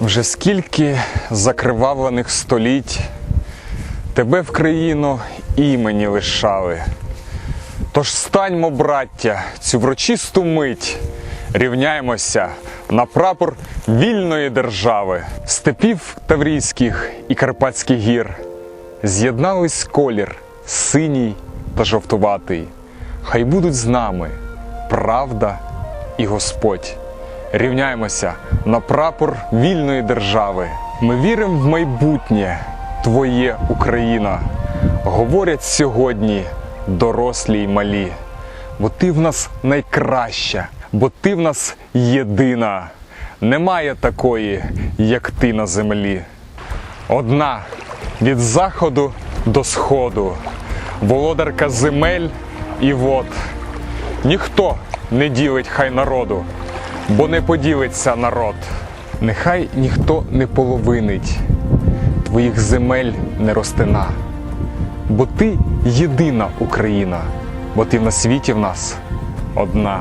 Вже скільки закривавлених століть тебе в країну імені лишали. Тож станьмо, браття, цю врочисту мить, рівняємося на прапор вільної держави, степів Таврійських і Карпатських гір. З'єднались колір синій та жовтуватий. Хай будуть з нами правда і Господь. Рівняємося на прапор вільної держави. Ми віримо в майбутнє Твоє Україна. Говорять сьогодні дорослі й малі. Бо ти в нас найкраща, бо ти в нас єдина. Немає такої, як ти на землі. Одна від заходу до сходу, володарка земель і вод. Ніхто не ділить хай народу, бо не поділиться народ. Нехай ніхто не половинить, твоїх земель не ростина. Бо ти єдина Україна, бо ти на світі в нас одна.